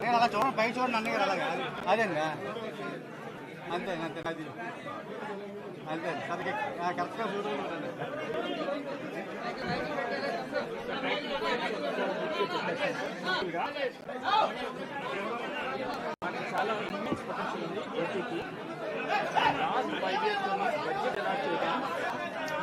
నేను అలా చూడండి పైకి చూడండి అన్నీ అలాగా. అదేంగా అంతే అంతే అది. అంతే సరిగ్గా కరెక్ట్గా చూడండి చాలా ఇమ్మెన్స్ పొటెన్షియల్ ఉంది ఏపీకి లాస్ట్ ఫైవ్ ఇయర్స్లో బడ్జెట్ ఎలా చేయడం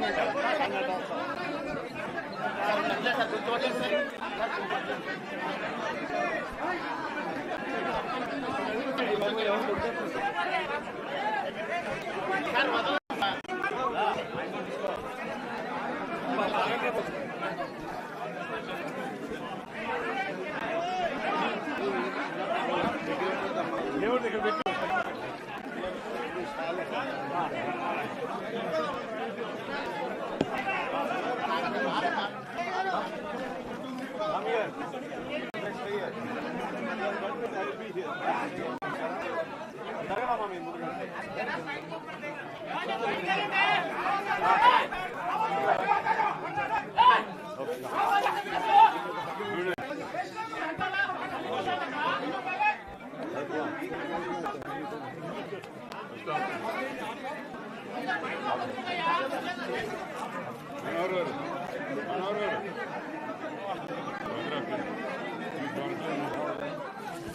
Gracias. Manor, manor.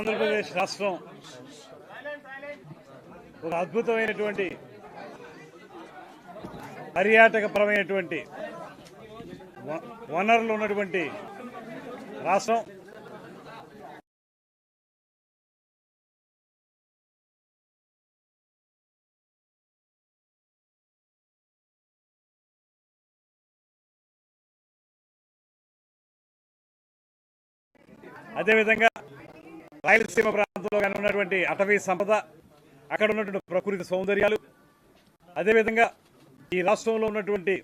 ఆంధ్రప్రదేశ్ రాష్ట్రం ఒక అద్భుతమైనటువంటి పర్యాటకపరమైనటువంటి వనరులు ఉన్నటువంటి రాష్ట్రం. అదేవిధంగా రాయలసీమ ప్రాంతంలో కానీ ఉన్నటువంటి అటవీ సంపద అక్కడ ఉన్నటువంటి ప్రకృతి సౌందర్యాలు అదేవిధంగా ఈ రాష్ట్రంలో ఉన్నటువంటి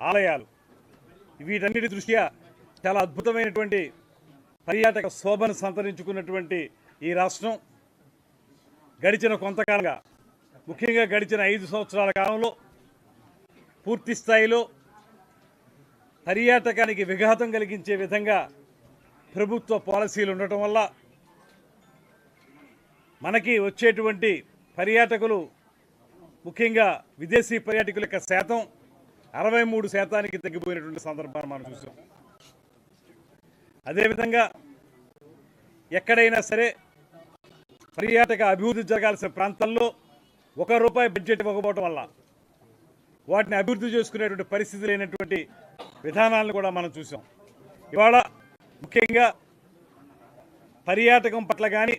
ఆలయాలు వీటన్నిటి దృష్ట్యా చాలా అద్భుతమైనటువంటి పర్యాటక శోభను సంతరించుకున్నటువంటి ఈ రాష్ట్రం. గడిచిన కొంతకాలంగా ముఖ్యంగా గడిచిన ఐదు సంవత్సరాల కాలంలో పూర్తి స్థాయిలో పర్యాటకానికి విఘాతం కలిగించే విధంగా ప్రభుత్వ పాలసీలు ఉండటం వల్ల మనకి వచ్చేటువంటి పర్యాటకులు ముఖ్యంగా విదేశీ పర్యాటకుల యొక్క శాతం అరవై మూడు శాతానికి తగ్గిపోయినటువంటి సందర్భాన్ని మనం చూసాం. అదేవిధంగా ఎక్కడైనా సరే పర్యాటక అభివృద్ధి జరగాల్సిన ప్రాంతాల్లో ఒక రూపాయి బడ్జెట్ ఇవ్వకపోవడం వల్ల వాటిని అభివృద్ధి చేసుకునేటువంటి పరిస్థితి లేనటువంటి విధానాలను కూడా మనం చూసాం. ఇవాళ ముఖ్యంగా పర్యాటకం పట్ల కానీ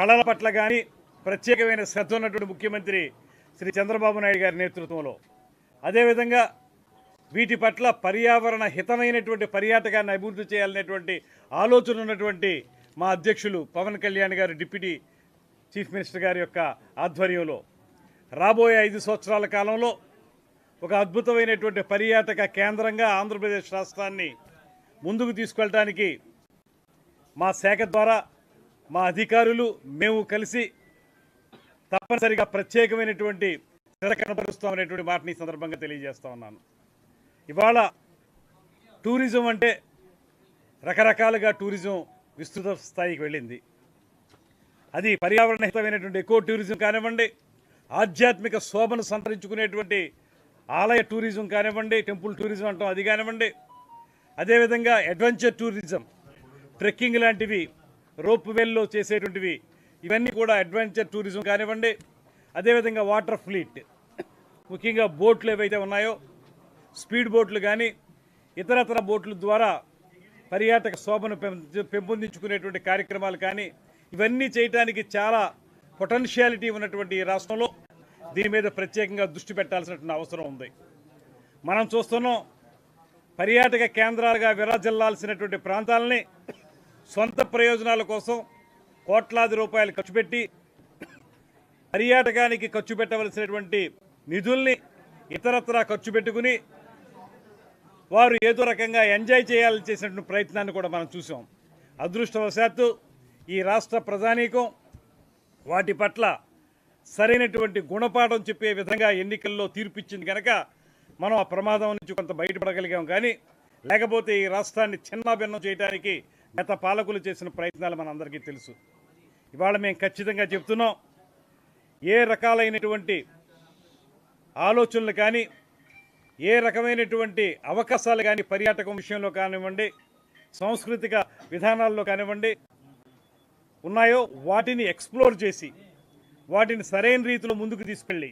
కళల పట్ల కానీ ప్రత్యేకమైన శ్రద్ధ ఉన్నటువంటి ముఖ్యమంత్రి శ్రీ చంద్రబాబు నాయుడు గారి నేతృత్వంలో. అదేవిధంగా వీటి పట్ల పర్యావరణ హితమైనటువంటి పర్యాటకాన్ని అభివృద్ధి చేయాలనేటువంటి ఆలోచన ఉన్నటువంటి మా అధ్యక్షులు పవన్ కళ్యాణ్ గారు డిప్యూటీ చీఫ్ మినిస్టర్ గారి యొక్క ఆధ్వర్యంలో. రాబోయే ఐదు సంవత్సరాల కాలంలో ఒక అద్భుతమైనటువంటి పర్యాటక కేంద్రంగా ఆంధ్రప్రదేశ్ రాష్ట్రాన్ని ముందుకు తీసుకెళ్ళటానికి మా శాఖ ద్వారా మా అధికారులు మేము కలిసి తప్పనిసరిగా ప్రత్యేకమైనటువంటి శ్రద్ధ కనపరుస్తామనేటువంటి మాటని సందర్భంగా తెలియజేస్తా ఉన్నాను. ఇవాళ టూరిజం అంటే రకరకాలుగా టూరిజం విస్తృత స్థాయికి వెళ్ళింది. అది పర్యావరణ హితమైనటువంటి ఎకో టూరిజం కానివ్వండి ఆధ్యాత్మిక శోభను సంతరించుకునేటువంటి ఆలయ టూరిజం కానివ్వండి టెంపుల్ టూరిజం అంటాం అది కానివ్వండి అదేవిధంగా అడ్వెంచర్ టూరిజం ట్రెక్కింగ్ లాంటివి రోప్ వేల్లో చేసేటువంటివి. ఇవన్నీ కూడా అడ్వెంచర్ టూరిజం కానివ్వండి అదేవిధంగా వాటర్ ఫ్లీట్. ముఖ్యంగా బోట్లు ఏవైతే ఉన్నాయో స్పీడ్ బోట్లు కానీ ఇతరతర బోట్ల ద్వారా పర్యాటక శోభను పెం- పెంపొందించుకునేటువంటి కార్యక్రమాలు కానీ ఇవన్నీ చేయటానికి చాలా పొటెన్షియాలిటీ ఉన్నటువంటి ఈ రాష్ట్రంలో దీని మీద ప్రత్యేకంగా దృష్టి పెట్టాల్సినటువంటి అవసరం ఉంది. మనం చూస్తున్నాం పర్యాటక కేంద్రాలుగా విరాజిల్లాల్సినటువంటి ప్రాంతాలని సొంత ప్రయోజనాల కోసం కోట్లాది రూపాయలు ఖర్చు పెట్టి పర్యాటకానికి ఖర్చు పెట్టవలసినటువంటి నిధుల్ని ఇతరత్రా ఖర్చు పెట్టుకుని వారు ఏదో రకంగా ఎంజాయ్ చేయాలని చేసినటువంటి ప్రయత్నాన్ని కూడా మనం చూసాం అదృష్టవశాత్తు ఈ రాష్ట్ర ప్రజానీకం వాటి పట్ల సరైనటువంటి గుణపాఠం చెప్పే విధంగా ఎన్నికల్లో తీర్పిచ్చింది కనుక మనం ఆ ప్రమాదం నుంచి కొంత బయటపడగలిగాం కానీ లేకపోతే ఈ రాష్ట్రాన్ని చిన్నాభిన్నం చేయడానికి గత పాలకులు చేసిన ప్రయత్నాలు మనందరికీ తెలుసు. ఇవాళ మేము ఖచ్చితంగా చెప్తున్నాం ఏ రకాలైనటువంటి ఆలోచనలు కానీ ఏ రకమైనటువంటి అవకాశాలు కానీ పర్యాటకం విషయంలో కానివ్వండి సాంస్కృతిక విధానాల్లో కానివ్వండి ఉన్నాయో వాటిని ఎక్స్ప్లోర్ చేసి వాటిని సరైన రీతిలో ముందుకు తీసుకెళ్ళి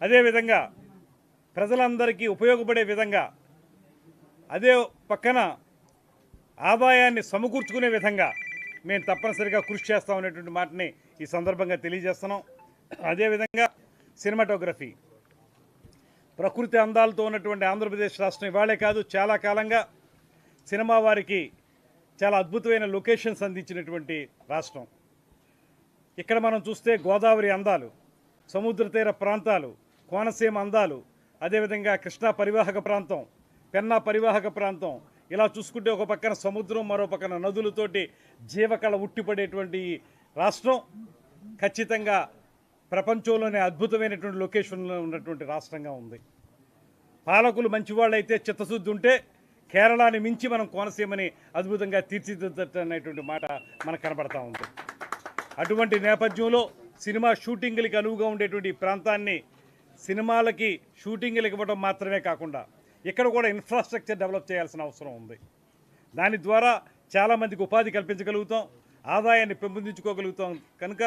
అదేవిధంగా ప్రజలందరికీ ఉపయోగపడే విధంగా అదే పక్కన ఆదాయాన్ని సమకూర్చుకునే విధంగా మేము తప్పనిసరిగా కృషి చేస్తామనేటువంటి మాటని ఈ సందర్భంగా తెలియజేస్తున్నాం. అదేవిధంగా సినిమాటోగ్రఫీ. ప్రకృతి అందాలతో ఉన్నటువంటి ఆంధ్రప్రదేశ్ రాష్ట్రం ఇవాళే కాదు చాలా కాలంగా సినిమా వారికి చాలా అద్భుతమైన లొకేషన్స్ అందించినటువంటి రాష్ట్రం. ఇక్కడ మనం చూస్తే గోదావరి అందాలు సముద్ర తీర ప్రాంతాలు కోనసీమ అందాలు అదేవిధంగా కృష్ణా పరివాహక ప్రాంతం పెన్నా పరివాహక ప్రాంతం ఇలా చూసుకుంటే ఒక పక్కన సముద్రం మరో పక్కన నదులతోటి జీవకళ ఉట్టిపడేటువంటి రాష్ట్రం ఖచ్చితంగా ప్రపంచంలోనే అద్భుతమైనటువంటి లొకేషన్లో ఉన్నటువంటి రాష్ట్రంగా ఉంది. పాలకులు మంచివాళ్ళైతే చిత్తశుద్ధి ఉంటే కేరళని మించి మనం కోనసీమని అద్భుతంగా తీర్చిదిద్దనేటువంటి మాట మనకు కనబడతా ఉంది. అటువంటి నేపథ్యంలో సినిమా షూటింగ్లకి అనువుగా ఉండేటువంటి ప్రాంతాన్ని సినిమాలకి షూటింగ్లు ఇవ్వడం మాత్రమే కాకుండా ఇక్కడ కూడా ఇన్ఫ్రాస్ట్రక్చర్ డెవలప్ చేయాల్సిన అవసరం ఉంది. దాని ద్వారా చాలామందికి ఉపాధి కల్పించగలుగుతాం ఆదాయాన్ని పెంపొందించుకోగలుగుతాం. కనుక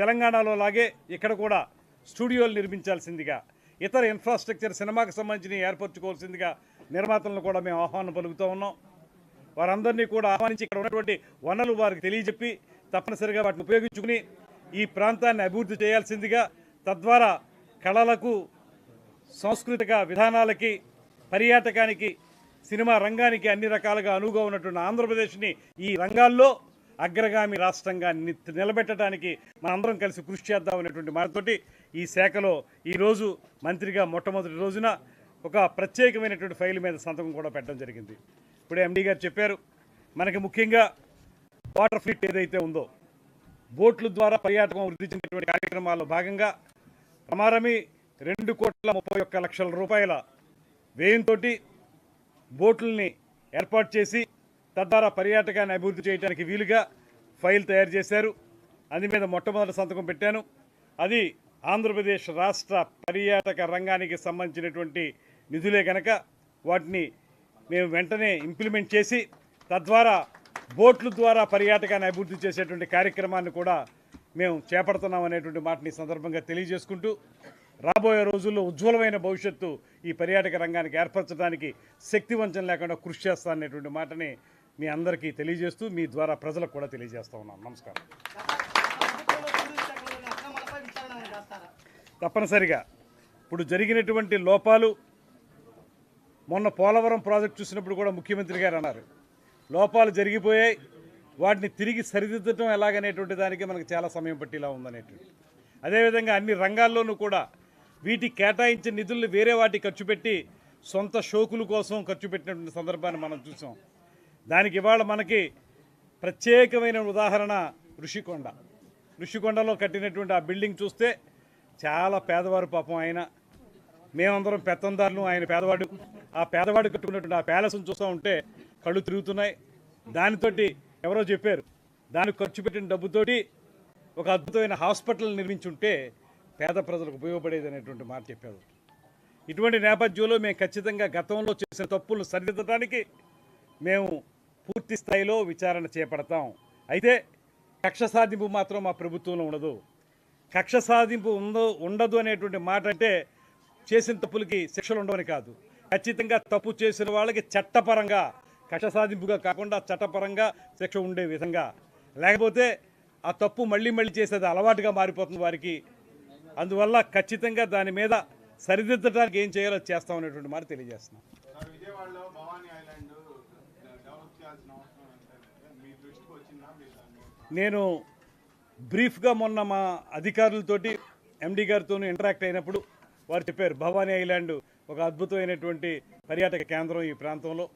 తెలంగాణలో లాగే ఇక్కడ కూడా స్టూడియోలు నిర్మించాల్సిందిగా ఇతర ఇన్ఫ్రాస్ట్రక్చర్ సినిమాకి సంబంధించి ఏర్పరచుకోవాల్సిందిగా నిర్మాతలను కూడా మేము ఆహ్వానం పలుకుతూ ఉన్నాం. వారందరినీ కూడా ఆహ్వానించి ఇక్కడ ఉన్నటువంటి వనరులు వారికి తెలియజెప్పి తప్పనిసరిగా వాటిని ఉపయోగించుకుని ఈ ప్రాంతాన్ని అభివృద్ధి చేయాల్సిందిగా తద్వారా కళలకు సాంస్కృతిక విధానాలకి పర్యాటకానికి సినిమా రంగానికి అన్ని రకాలుగా అనువుగా ఉన్నటువంటి ఆంధ్రప్రదేశ్ని ఈ రంగాల్లో అగ్రగామి రాష్ట్రంగా నిలబెట్టడానికి మనందరం కలిసి కృషి చేద్దాం అనేటువంటి మాటతోటి ఈ శాఖలో ఈరోజు మంత్రిగా మొట్టమొదటి రోజున ఒక ప్రత్యేకమైనటువంటి ఫైల్ మీద సంతకం కూడా పెట్టడం జరిగింది. ఇప్పుడే ఎండీ గారు చెప్పారు మనకి ముఖ్యంగా వాటర్ ఫ్లీట్ ఏదైతే ఉందో బోట్ల ద్వారా పర్యాటకం వృద్ధి చెందినటువంటి కార్యక్రమాల్లో భాగంగా ప్రమారమి రెండు కోట్ల ముప్పై ఒక్క లక్షల రూపాయల వ్యయంతో బోట్లని ఏర్పాటు చేసి తద్వారా పర్యాటకాన్ని అభివృద్ధి చేయడానికి వీలుగా ఫైల్ తయారు చేశారు. అది మీద మొట్టమొదటి సంతకం పెట్టాను. అది ఆంధ్రప్రదేశ్ రాష్ట్ర పర్యాటక రంగానికి సంబంధించినటువంటి నిధులే కనుక వాటిని మేము వెంటనే ఇంప్లిమెంట్ చేసి తద్వారా బోట్ల ద్వారా పర్యాటకాన్ని అభివృద్ధి చేసేటువంటి కార్యక్రమాన్ని కూడా మేము చేపడుతున్నాం అనేటువంటి మాటని సందర్భంగా తెలియజేసుకుంటూ రాబోయే రోజుల్లో ఉజ్వలమైన భవిష్యత్తు ఈ పర్యాటక రంగానికి ఏర్పరచడానికి శక్తివంచం లేకుండా కృషి చేస్తాననేటువంటి మాటని మీ అందరికీ తెలియజేస్తూ మీ ద్వారా ప్రజలకు కూడా తెలియజేస్తా ఉన్నాను నమస్కారం. తప్పనిసరిగా ఇప్పుడు జరిగినటువంటి లోపాలు మొన్న పోలవరం ప్రాజెక్ట్ చూసినప్పుడు కూడా ముఖ్యమంత్రి గారు అన్నారు. లోపాలు జరిగిపోయాయి వాటిని తిరిగి సరిదిద్దటం ఎలాగనేటువంటి దానికి మనకు చాలా సమయం పట్టేలా ఉందనేటువంటి. అదేవిధంగా అన్ని రంగాల్లోనూ కూడా వీటికి కేటాయించిన నిధుల్ని వేరే వాటి ఖర్చు పెట్టి సొంత షోకుల కోసం ఖర్చు పెట్టినటువంటి సందర్భాన్ని మనం చూసాం. దానికి ఇవాళ మనకి ప్రత్యేకమైన ఉదాహరణ ఋషికొండ. ఋషికొండలో కట్టినటువంటి ఆ బిల్డింగ్ చూస్తే చాలా పేదవారు పాపం ఆయన. మేమందరం పెత్తందారులు ఆయన పేదవాడు. ఆ పేదవాడు కట్టుకున్నటువంటి ఆ ప్యాలెస్ను చూస్తూ ఉంటే కళ్ళు తిరుగుతున్నాయి. దానితోటి ఎవరో చెప్పారు దానికి ఖర్చు పెట్టిన డబ్బుతోటి ఒక అద్భుతమైన హాస్పిటల్ నిర్మించుంటే పేద ప్రజలకు ఉపయోగపడేది అనేటువంటి మాట చెప్పారు. ఇటువంటి నేపథ్యంలో మేము ఖచ్చితంగా గతంలో చేసిన తప్పులను సరిదిద్దడానికి మేము పూర్తి స్థాయిలో విచారణ చేపడతాం. అయితే కక్ష సాధింపు మాత్రం మా ప్రభుత్వంలో ఉండదు. కక్ష సాధింపు ఉందో ఉండదు అనేటువంటి మాట అంటే చేసిన తప్పులకి శిక్షలు ఉండవని కాదు. ఖచ్చితంగా తప్పు చేసిన వాళ్ళకి చట్టపరంగా కక్ష సాధింపుగా కాకుండా చట్టపరంగా శిక్ష ఉండే విధంగా. లేకపోతే ఆ తప్పు మళ్ళీ మళ్ళీ చేసేది అలవాటుగా మారిపోతుంది వారికి. అందువల్ల ఖచ్చితంగా దాని మీద సరిదిద్దడానికి ఏం చేయాలో చేస్తాం అనేటువంటి మాట తెలియజేస్తున్నాం. నేను బ్రీఫ్గా మొన్న మా అధికారులతోటి ఎండి గారితో ఇంటరాక్ట్ అయినప్పుడు వారు చెప్పారు భవానీ ఐలాండ్ ఒక అద్భుతమైనటువంటి పర్యాటక కేంద్రం ఈ ప్రాంతంలో.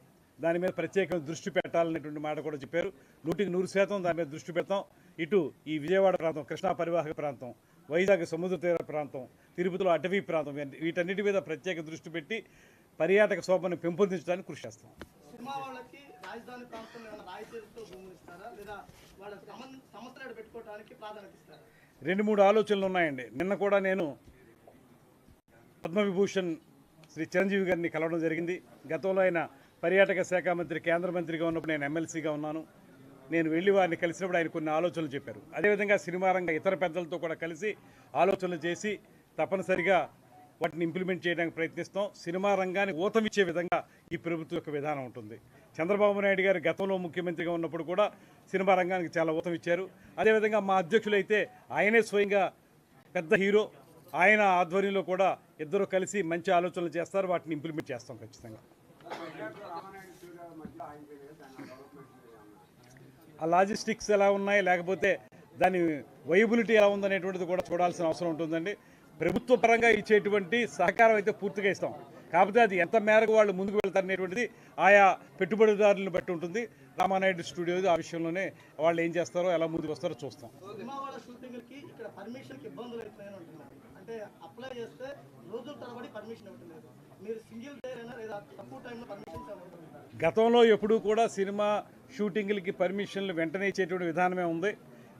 దాని మీద ప్రత్యేకంగా దృష్టి పెట్టాలనేటువంటి మాట కూడా చెప్పారు. నూటికి నూరు శాతం దాని మీద దృష్టి పెడతాం. ఇటు ఈ విజయవాడ ప్రాంతం కృష్ణా పరివాహక ప్రాంతం వైజాగ్ సముద్ర తీర ప్రాంతం తిరుపతిలో అటవీ ప్రాంతం వీటి- వీటన్నిటి మీద ప్రత్యేక దృష్టి పెట్టి పర్యాటక శోభను పెంపొందించడానికి కృషి చేస్తాం. రెండు మూడు ఆలోచనలు ఉన్నాయండి. నిన్న కూడా నేను పద్మవిభూషణ్ శ్రీ చిరంజీవి గారిని కలవడం జరిగింది. గతంలో ఆయన పర్యాటక శాఖ మంత్రి కేంద్ర మంత్రిగా ఉన్నప్పుడు నేను ఎమ్మెల్సీగా ఉన్నాను. నేను వెళ్ళి వారిని కలిసినప్పుడు ఆయన కొన్ని ఆలోచనలు చెప్పారు. అదేవిధంగా సినిమా రంగ ఇతర పెద్దలతో కూడా కలిసి ఆలోచనలు చేసి తప్పనిసరిగా వాటిని ఇంప్లిమెంట్ చేయడానికి ప్రయత్నిస్తాం. సినిమా రంగాన్ని ఊతమిచ్చే విధంగా ఈ ప్రభుత్వం యొక్క విధానం ఉంటుంది. చంద్రబాబు నాయుడు గారు గతంలో ముఖ్యమంత్రిగా ఉన్నప్పుడు కూడా సినిమా రంగానికి చాలా ఊతమిచ్చారు అదేవిధంగా మా అధ్యక్షులైతే ఆయనే స్వయంగా పెద్ద హీరో ఆయన ఆధ్వర్యంలో కూడా ఇద్దరు కలిసి మంచి ఆలోచనలు చేస్తారు. వాటిని ఇంప్లిమెంట్ చేస్తాం ఖచ్చితంగా. ఆ లాజిస్టిక్స్ ఎలా ఉన్నాయి లేకపోతే దాని వైబిలిటీ ఎలా ఉందనేటువంటిది కూడా చూడాల్సిన అవసరం ఉంటుందండి. ప్రభుత్వ పరంగా ఇచ్చేటువంటి సహకారం అయితే పూర్తిగా ఇస్తాం. కాకపోతే అది ఎంత మేరకు వాళ్ళు ముందుకు వెళ్తారనేటువంటిది ఆయా పెట్టుబడిదారులను బట్టి ఉంటుంది. రామానాయుడు స్టూడియో ఆ విషయంలోనే వాళ్ళు ఏం చేస్తారో ఎలా ముందుకు వస్తారో చూస్తాం. అప్లై చేస్తే రోజుల తరబడి పర్మిషన్ ఇవ్వట్లేదు మీరు సింగిల్ డే అయినా లేదా తక్కువ టైంలో పర్మిషన్స్ ఇవ్వట్లేదు గతంలో ఎప్పుడూ కూడా సినిమా షూటింగ్లకి పర్మిషన్లు వెంటనే ఇచ్చేటువంటి విధానమే ఉంది.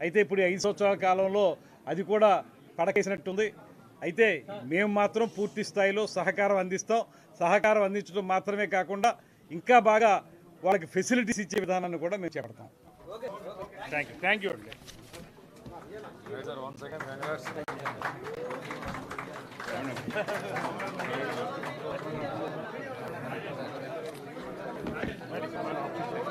అయితే ఇప్పుడు ఈ ఐదు సంవత్సరాల కాలంలో అది కూడా పడకేసినట్టుంది. అయితే మేము మాత్రం పూర్తి స్థాయిలో సహకారం అందిస్తాం. సహకారం అందించడం మాత్రమే కాకుండా ఇంకా బాగా వాళ్ళకి ఫెసిలిటీస్ ఇచ్చే విధానాన్ని కూడా మేము చేపడతాం. థ్యాంక్ యూ థ్యాంక్ యూ అండి Thank you. Thank you.